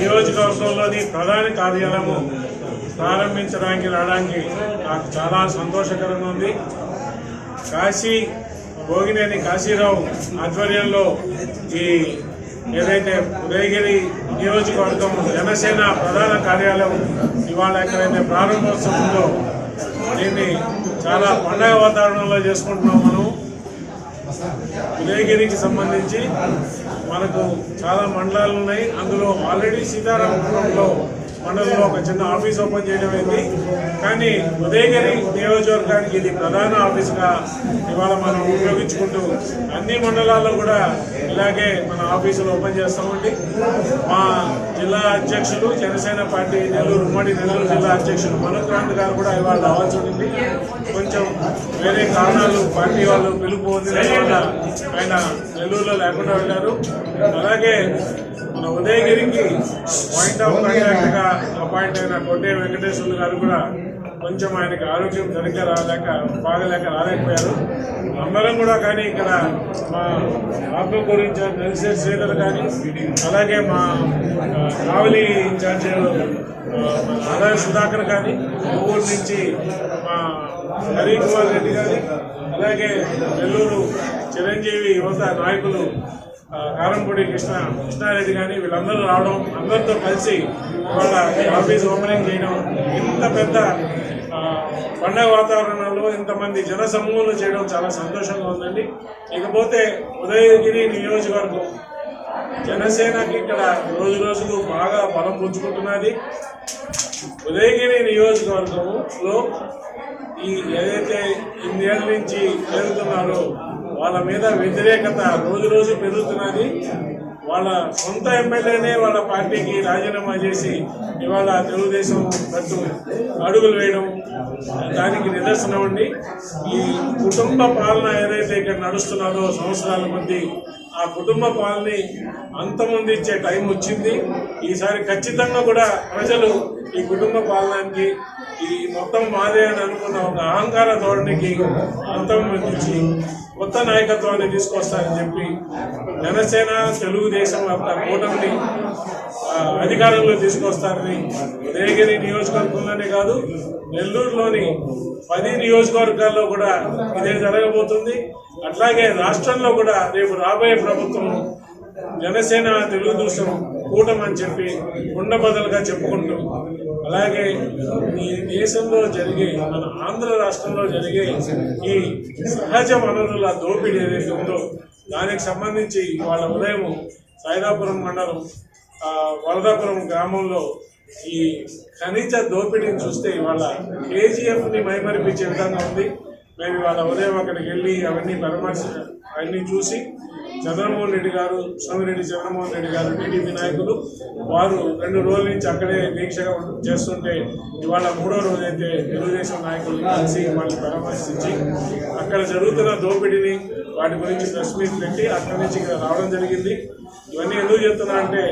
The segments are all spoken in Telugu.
నియోజకవర్గంలోని ప్రధాన కార్యాలయము ప్రారంభించడానికి రావడానికి నాకు చాలా సంతోషకరంగా ఉంది. కాశీ భోగినేని కాశీరావు ఆధ్వర్యంలో ఈ ఏదైతే ఉదయగిరి నియోజకవర్గం జనసేన ప్రధాన కార్యాలయం ఇవాళ ఎక్కడైతే ప్రారంభోత్సవంలో దీన్ని చాలా పండగ వాతావరణంలో చేసుకుంటున్నాం మనం. ఉదయగిరికి సంబంధించి మనకు చాలా మండలాలు ఉన్నాయి. అందులో ఆల్రెడీ సీతారామపురంలో మండలంలో ఒక చిన్న ఆఫీస్ ఓపెన్ చేయడం అయింది. కానీ ఉదయగిరి నియోజకవర్గానికి ఇది ప్రధాన ఆఫీస్గా ఇవాళ మనం ఉపయోగించుకుంటూ అన్ని మండలాల్లో కూడా ఇలాగే మన ఆఫీసులు ఓపెన్ చేస్తామండి. మా జిల్లా అధ్యక్షులు జనసేన పార్టీ నెల్లూరు ఉమ్మడి నెల్లూరు జిల్లా అధ్యక్షులు మనుక్రాంత్ గారు కూడా ఇవాళ రావాల్సి ఉంటుంది కొంచెం వేరే కారణాలు పార్టీ వాళ్ళు పిలుపు పొందిన ఆయన నెల్లూరులో లేకుండా వెళ్ళారు. అలాగే ఉదయగిరికి పాయింట్ ఆఫ్ కాంటాక్ట్గా అపాయింట్ అయిన కొట్టే వెంకటేశ్వర్లు గారు కూడా కొంచెం ఆయనకి ఆరోగ్యం సరిగ్గా రాలేక బాగలేక రాలేకపోయారు. అందరం కూడా కానీ ఇక్కడ మా ఆత్మ గురించి తెలిసే శ్రీధర్ కానీ అలాగే మా కావలి ఇన్ఛార్జ్ ఆదాయ సుధాకర్ కానీ ఊరు నుంచి మా హరి కుమార్ రెడ్డి కానీ అలాగే నెల్లూరు చిరంజీవి యువత నాయకులు కారంపూడి కృష్ణ కృష్ణారెడ్డి కానీ వీళ్ళందరూ రావడం అందరితో కలిసి వాళ్ళ ఆఫీస్ ఓపెనింగ్ చేయడం ఇంత పెద్ద పండగ వాతావరణంలో ఇంతమంది జన సమూహంలో చేయడం చాలా సంతోషంగా ఉందండి. ఇకపోతే ఉదయగిరి నియోజకవర్గం జనసేనకి ఇక్కడ రోజు రోజుకు బాగా బలం పుంజుకుంటున్నది ఉదయగిరి నియోజకవర్గంలో ఈ ఏదైతే ఇన్నేళ్ళ నుంచి పెరుగుతున్నారో వాళ్ళ మీద వ్యతిరేకత రోజు రోజు పెరుగుతున్నది. వాళ్ళ సొంత ఎమ్మెల్యేనే వాళ్ళ పార్టీకి రాజీనామా చేసి ఇవాళ తెలుగుదేశం పట్టు అడుగులు వేయడం దానికి నిదర్శనం అండి. ఈ కుటుంబ పాలన ఏదైతే ఇక్కడ నడుస్తున్నదో సంవత్సరాల మంది ఆ కుటుంబ పాలని అంతమొందించే టైం వచ్చింది. ఈసారి ఖచ్చితంగా కూడా ప్రజలు ఈ కుటుంబ పాలనకి ఈ మొత్తం మాదే అని అనుకున్న ఒక అహంకార ధోరణికి అంతం అందించి కొత్త నాయకత్వాన్ని తీసుకొస్తారని చెప్పి జనసేన తెలుగుదేశం యొక్క కూటమిని అధికారంలో తీసుకొస్తారని ఉదయగిరి నియోజకవర్గంలోనే కాదు నెల్లూరులోని పది నియోజకవర్గాల్లో కూడా ఇదే జరగబోతుంది. అట్లాగే రాష్ట్రంలో కూడా రేపు రాబోయే ప్రభుత్వం జనసేన తెలుగుదేశం కూటమి అని చెప్పి ఉండబదలుగా చెప్పుకుంటూ అలాగే ఈ దేశంలో జరిగే మన ఆంధ్ర రాష్ట్రంలో జరిగే ఈ సహజ వనరుల దోపిడీ ఏదైతే ఉందో దానికి సంబంధించి వాళ్ళ ఉదయం సైదాపురం మండలం వరదాపురం గ్రామంలో ఈ ఖనిజ దోపిడీని చూస్తే ఇవాళ కేజీఎఫ్ని మైమరిపించే విధంగా ఉంది. మేము ఇవాళ ఉదయం అక్కడికి వెళ్ళి అవన్నీ పరామర్శ అవన్నీ చూసి చంద్రమోహన్ రెడ్డి గారు సోమిరెడ్డి జగన్మోహన్ రెడ్డి గారు టీడీపీ నాయకులు వారు రెండు రోజుల నుంచి అక్కడే దీక్షగా చేస్తుంటే ఇవాళ మూడో రోజు అయితే తెలుగుదేశం నాయకులు కలిసి వాళ్ళని పరామర్శించి అక్కడ జరుగుతున్న దోపిడీని వాటి గురించి ప్రెస్ మీట్ పెట్టి అక్కడి నుంచి ఇక్కడ రావడం జరిగింది. ఇవన్నీ ఎందుకు చెప్తున్నా అంటే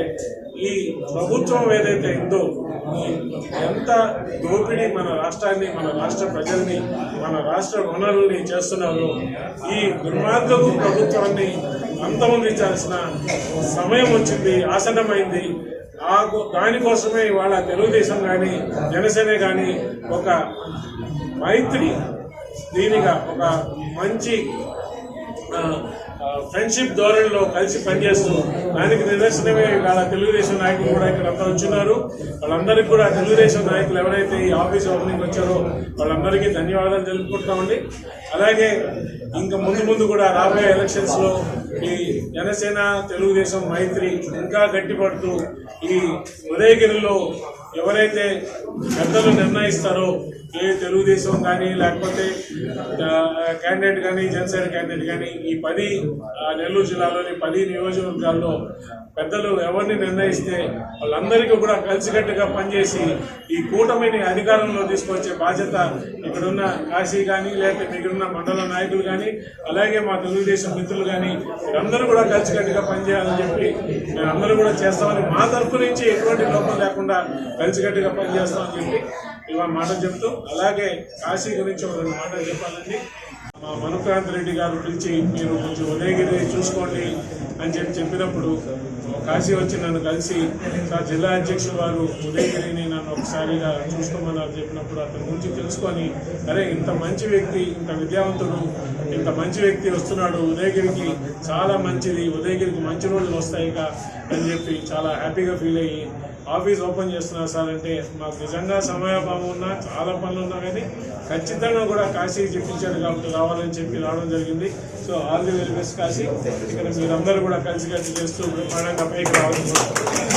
ఈ ప్రభుత్వం ఏదైతే ఉందో ఎంత దోపిడీ మన రాష్ట్రాన్ని మన రాష్ట్ర ప్రజల్ని మన రాష్ట్ర వనరుల్ని చేస్తున్నారో ఈ దుర్మార్గపు ప్రభుత్వాన్ని అంతమొందించాల్సిన సమయం వచ్చింది ఆసన్నమైంది. ఆ దానికోసమే ఇవాళ తెలుగుదేశం కానీ జనసేన కానీ ఒక మైత్రి దీనిగా ఒక మంచి ఫ్రెండ్షిప్ ధోరణిలో కలిసి పనిచేస్తూ దానికి నిదర్శనమే ఇవాళ తెలుగుదేశం నాయకులు కూడా ఇక్కడ అంతా వచ్చినారు. వాళ్ళందరికీ కూడా తెలుగుదేశం నాయకులు ఎవరైతే ఈ ఆఫీస్ ఓపెనింగ్ వచ్చారో వాళ్ళందరికీ ధన్యవాదాలు తెలుపుకుంటామండి అలాగే ఇంకా ముందు ముందు కూడా రాబోయే ఎలక్షన్స్లో ఈ జనసేన తెలుగుదేశం మైత్రి ఇంకా గట్టిపడుతూ ఈ ఉదయగిరిలో ఎవరైతే పెద్దలు నిర్ణయిస్తారో తెలుగుదేశం కానీ లేకపోతే క్యాండిడేట్ కానీ జనసేన క్యాండిడేట్ కానీ ఈ పది నెల్లూరు జిల్లాలోని పది నియోజకవర్గాల్లో పెద్దలు ఎవరిని నిర్ణయిస్తే వాళ్ళందరికీ కూడా కలిసికట్టుగా పనిచేసి ఈ కూటమిని అధికారంలో తీసుకొచ్చే బాధ్యత ఇక్కడున్న కాశీ కానీ లేకపోతే మిగిలిన మండల నాయకులు కానీ అలాగే మా తెలుగుదేశం మిత్రులు కానీ వీరందరూ కూడా కలిసికట్టుగా పనిచేయాలని చెప్పి మేమందరూ కూడా చేస్తామని మా తరఫు నుంచి ఎటువంటి లోపం లేకుండా కలిసికట్టుగా పనిచేస్తామని చెప్పి ఇవాళ మాటలు చెప్తూ అలాగే కాశీ గురించి ఒక మాట మాటలు చెప్పాలండి. మా మనుకాంత్ రెడ్డి గారు పిలిచి మీరు కొంచెం ఉదయగిరి చూసుకోండి అని చెప్పి చెప్పినప్పుడు కాశీ వచ్చి నన్ను కలిసి సార్ జిల్లా అధ్యక్షుడు వారు ఉదయగిరిని నన్ను ఒకసారిగా చూసుకోమన్నారు చెప్పినప్పుడు అతని గురించి తెలుసుకొని అరే ఇంత మంచి వ్యక్తి ఇంత విద్యావంతుడు ఇంత మంచి వ్యక్తి వస్తున్నాడు. ఉదయగిరికి చాలా మంచిది. ఉదయగిరికి మంచి రోజులు వస్తాయి ఇక అని చెప్పి చాలా హ్యాపీగా ఫీల్ అయ్యి ఆఫీస్ ఓపెన్ చేస్తున్నారు సార్ అంటే మాకు నిజంగా సమయాభావం ఉన్నా చాలా పనులు ఉన్నా కానీ ఖచ్చితంగా కూడా కాశీ చెప్పించారు కాబట్టి రావాలని చెప్పి రావడం జరిగింది. So all the very best Kashi. ఇక్కడ మీరందరూ కూడా కలిసి కలిసి చేస్తూ బ్రహ్మాండంగా పైకి రావాలని